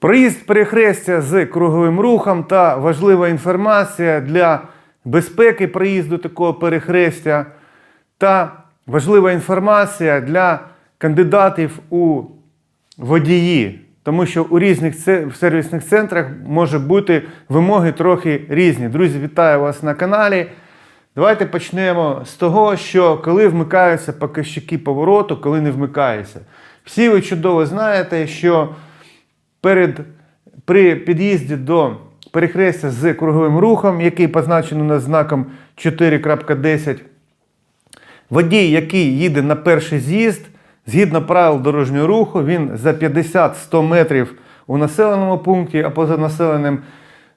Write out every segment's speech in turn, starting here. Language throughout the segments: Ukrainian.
Проїзд перехрестя з круговим рухом та важлива інформація для безпеки проїзду такого перехрестя та важлива інформація для кандидатів у водії. Тому що у різних сервісних центрах може бути вимоги трохи різні. Друзі, вітаю вас на каналі. Давайте почнемо з того, що коли вмикаються показчики повороту, коли не вмикаються. Всі ви чудово знаєте, що перед, при під'їзді до перехрестя з круговим рухом, який позначений у нас знаком 4.10, водій, який їде на перший з'їзд, згідно правил дорожнього руху, він за 50-100 метрів у населеному пункті, а поза населеним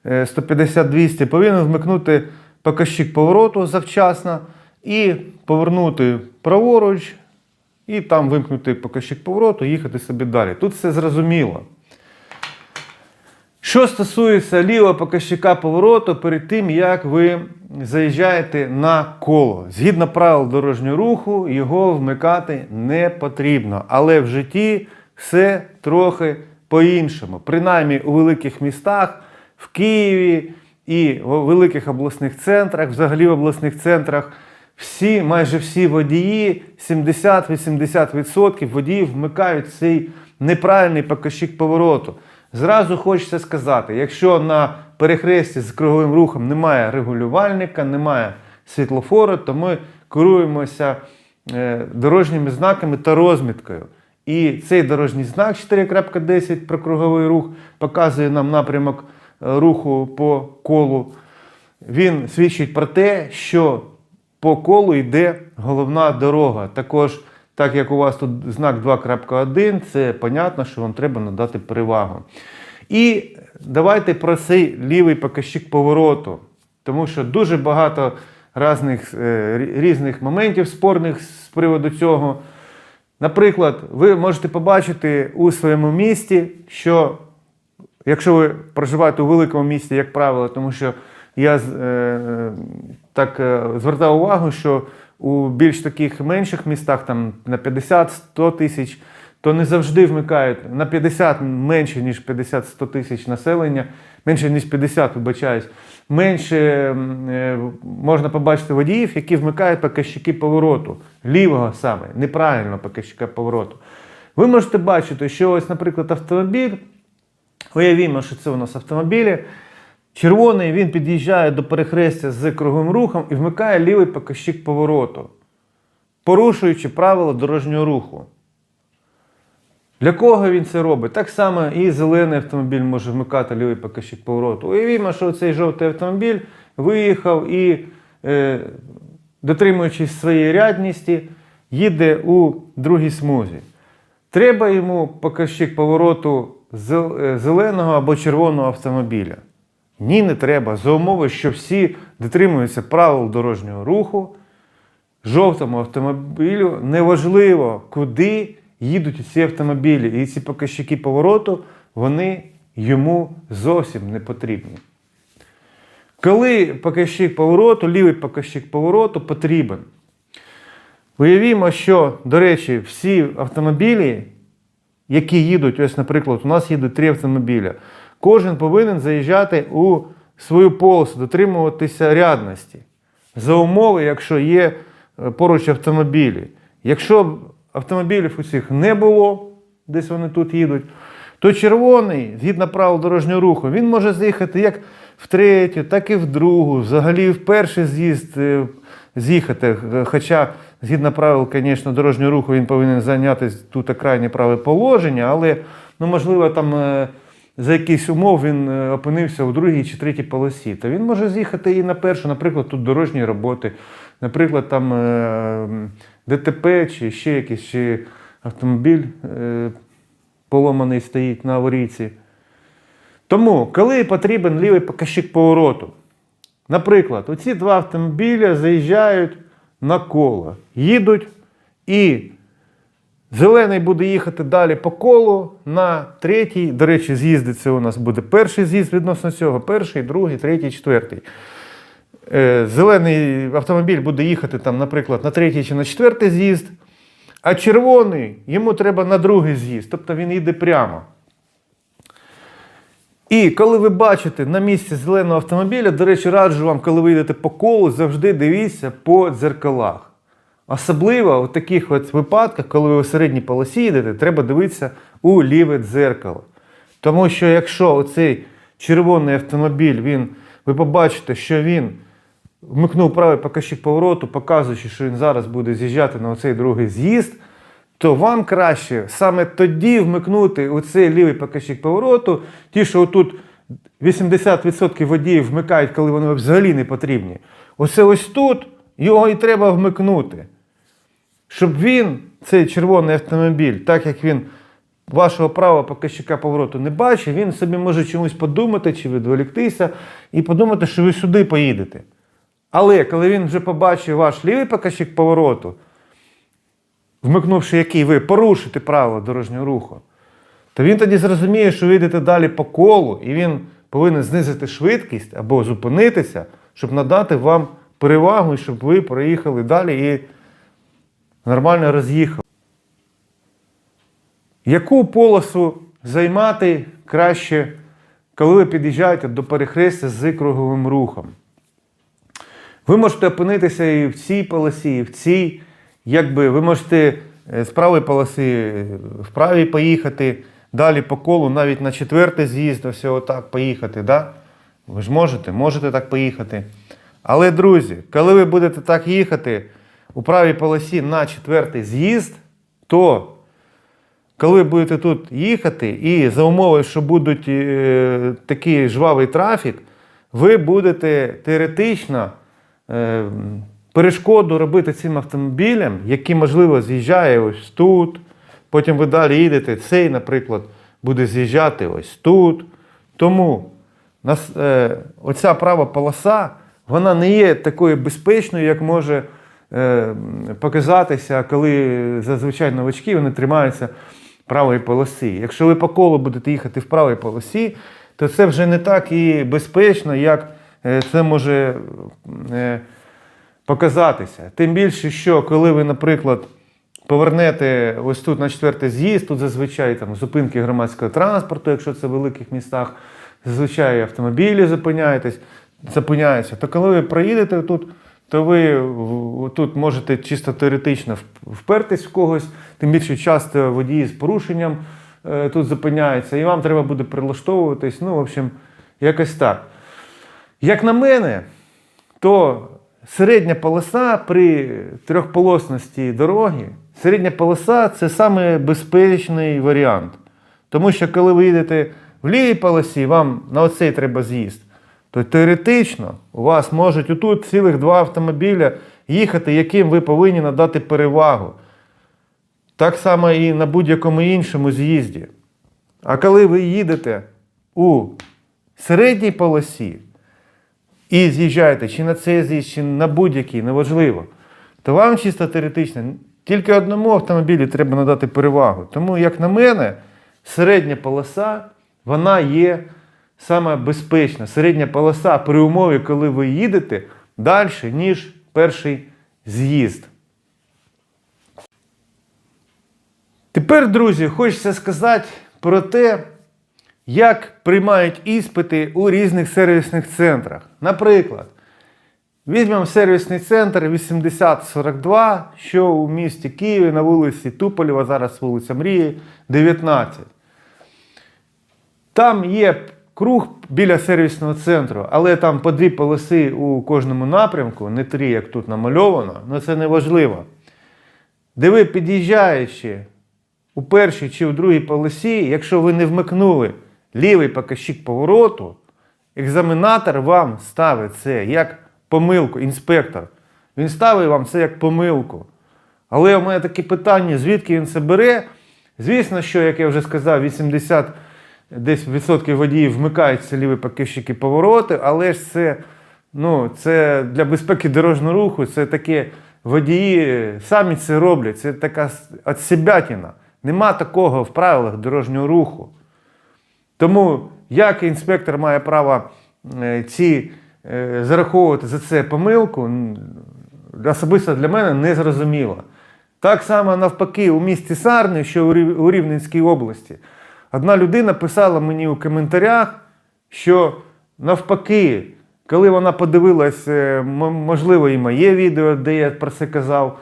е, 150-200 повинен вмикнути показчик повороту завчасно і повернути праворуч, і там вимкнути показчик повороту, їхати собі далі. Тут все зрозуміло. Що стосується лівого показчика повороту, перед тим як ви заїжджаєте на коло, згідно правил дорожнього руху, його вмикати не потрібно. Але в житті все трохи по-іншому. Принаймні у великих містах, в Києві і в великих обласних центрах, взагалі в обласних центрах, всі, майже всі водії, 70-80% водіїв вмикають цей неправильний показчик повороту. Зразу хочеться сказати, якщо на перехресті з круговим рухом немає регулювальника, немає світлофору, то ми керуємося е, дорожніми знаками та розміткою. І цей дорожній знак 4.10 про круговий рух показує нам напрямок е, руху по колу. Він свідчить про те, що по колу йде головна дорога. Також, так як у вас тут знак 2.1, це понятно, що вам треба надати перевагу. І давайте про цей лівий показчик повороту, тому що дуже багато різних, е, різних моментів спорних з приводу цього. Наприклад, ви можете побачити у своєму місті, що Якщо ви проживаєте у великому місті, як правило, тому що я е, так е, звертав увагу, що у більш таких менших містах, там на 50-100 тисяч, то не завжди вмикають на 50 менше, ніж 50-100 тисяч населення, менше ніж 50, вибачаюсь, менше е, можна побачити водіїв, які вмикають показчики повороту, лівого саме, неправильно показчика повороту. Ви можете бачити, що ось, наприклад, автомобіль. Уявімо, що це у нас автомобілі. Червоний він під'їжджає до перехрестя з круговим рухом і вмикає лівий показчик повороту, порушуючи правила дорожнього руху. Для кого він це робить? Так само і зелений автомобіль може вмикати лівий показчик повороту. Уявімо, що цей жовтий автомобіль виїхав і, е, дотримуючись своєї рядності, їде у другій смузі. Треба йому показчик повороту е, зеленого або червоного автомобіля. Ні, не треба. За умови, що всі дотримуються правил дорожнього руху, жовтому автомобілю неважливо, куди їдуть ці автомобілі. І ці показчики повороту вони йому зовсім не потрібні. Коли показчик повороту, лівий показчик повороту потрібен. Уявімо, що, до речі, всі автомобілі, які їдуть, ось, наприклад, у нас їдуть три автомобіля, кожен повинен заїжджати у свою полосу, дотримуватися рядності. За умови, якщо є е, поруч автомобілі. Якщо автомобілів усіх не було, десь вони тут їдуть, то червоний, згідно правил дорожнього руху, він може заїхати як в третю, так і в другу, взагалі в перший з'їзд е, з'їхати. Хоча, згідно правил, звісно, дорожнього руху він повинен зайняти тут крайнє праве положення, але ну, можливо, там е, за якісь умов він е, опинився у другій чи третій полосі. То він може з'їхати і на першу, наприклад, тут дорожні роботи, наприклад, там е, ДТП чи ще якийсь чи автомобіль е, поломаний стоїть на аварійці. Тому, коли потрібен лівий показчик повороту, наприклад, оці два автомобіля заїжджають на коло, їдуть і зелений буде їхати далі по колу на третій. До речі, з'їзди це у нас буде перший з'їзд відносно цього, перший, другий, третій, четвертий. Е, Зелений автомобіль буде їхати, там, наприклад, на третій чи на четвертий з'їзд, а червоний йому треба на другий з'їзд, тобто він їде прямо. І коли ви бачите на місці зеленого автомобіля, до речі, раджу вам, коли ви йдете по колу, завжди дивіться по дзеркалах. Особливо в таких от випадках, коли ви у середній полосі їдете, треба дивитися у ліве дзеркало. Тому що якщо оцей червоний автомобіль, він, ви побачите, що він вмикнув правий показчик повороту, показуючи, що він зараз буде з'їжджати на оцей другий з'їзд, то вам краще саме тоді вмикнути оцей лівий показчик повороту, ті, що отут 80% водіїв вмикають, коли вони взагалі не потрібні. Оце ось тут його і треба вмикнути. Щоб він, цей червоний автомобіль, так як він вашого правого показчика повороту не бачить, він собі може чомусь подумати чи відволіктися і подумати, що ви сюди поїдете. Але коли він вже побачив ваш лівий показчик повороту, вмикнувши який ви порушите правила дорожнього руху, то він тоді зрозуміє, що ви йдете далі по колу, і він повинен знизити швидкість або зупинитися, щоб надати вам перевагу, щоб ви проїхали далі і нормально роз'їхали. Яку полосу займати краще, коли ви під'їжджаєте до перехрестя з круговим рухом? Ви можете опинитися і в цій полосі, і в цій. Якби ви можете е, з правої полоси е, в правій поїхати, далі по колу, навіть на четвертий з'їзд, ось отак поїхати. Да? Ви ж можете, можете так поїхати. Але, друзі, коли ви будете так їхати у правій полосі на четвертий з'їзд, то коли будете тут їхати, і за умови, що будуть е, такий жвавий трафік, ви будете теоретично е, перешкоду робити цим автомобілям, який, можливо, з'їжджає ось тут. Потім ви далі їдете, цей, наприклад, буде з'їжджати ось тут. Тому нас, е, оця права полоса, вона не є такою безпечною, як може показатися, коли зазвичай новачки вони тримаються правої полоси. Якщо ви по колу будете їхати в правій полосі, то це вже не так і безпечно, як е, це може е, показатися. Тим більше, що коли ви, наприклад, повернете ось тут на четвертий з'їзд, тут зазвичай там зупинки громадського транспорту, якщо це в великих містах, зазвичай автомобілі зупиняєтесь, зупиняються, то коли ви проїдете тут, то ви тут можете чисто теоретично впертись в когось, тим більше часто водії з порушенням е, тут зупиняються, і вам треба буде прилаштовуватись. Ну, в общем, якось так. Як на мене, то середня полоса при трьохполосності дороги, середня полоса це саме безпечний варіант. Тому що коли ви їдете в лівій полосі, вам на оцей треба з'їзд, то теоретично у вас можуть отут цілих два автомобіля їхати, яким ви повинні надати перевагу. Так само і на будь-якому іншому з'їзді. А коли ви їдете у середній полосі, і з'їжджаєте чи на цей з'їзд, чи на будь-який, неважливо, то вам чисто теоретично тільки одному автомобілю треба надати перевагу. Тому, як на мене, середня полоса вона є саме безпечна. Середня полоса при умові, коли ви їдете далі, ніж перший з'їзд. Тепер, друзі, хочеться сказати про те, як приймають іспити у різних сервісних центрах. Наприклад, візьмемо сервісний центр 8042, що у місті Києві на вулиці Туполєва, зараз вулиця Мрії, 19. Там є круг біля сервісного центру, але там по дві полоси у кожному напрямку, не три, як тут намальовано, але це не важливо. Де ви під'їжджаючи у першій чи у другій полосі, якщо ви не вмикнули лівий показчик повороту, екзаменатор вам ставить це як помилку, інспектор. Він ставить вам це як помилку. Але у мене таке питання, звідки він це бере? Звісно, що, як я вже сказав, 80 десь відсотків водіїв вмикаються ліві показчики повороти, але ж це, ну, це для безпеки дорожнього руху, це таке водії самі це роблять. Це така отсебятіна. Нема такого в правилах дорожнього руху. Тому як інспектор має право е, ці е, зараховувати за це помилку, особисто для мене не зрозуміло. Так само навпаки, у місті Сарни, що у Рівненській області, одна людина писала мені у коментарях, що навпаки, коли вона подивилась, е, можливо, і моє відео, де я про це казав,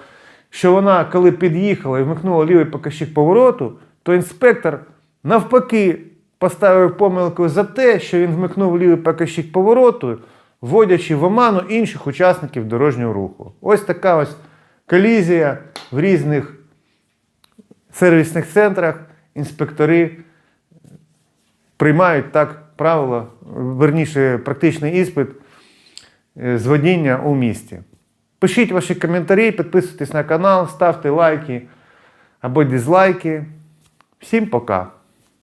що вона, коли під'їхала і вмикнула лівий показчик повороту, то інспектор навпаки поставив помилку за те, що він вмикнув лівий показчик повороту, вводячи в оману інших учасників дорожнього руху. Ось така ось колізія в різних сервісних центрах. Інспектори приймають так правило, верніше, практичний іспит е, з водіння у місті. Пишіть ваші коментарі, підписуйтесь на канал, ставте лайки або дизлайки. Всім пока!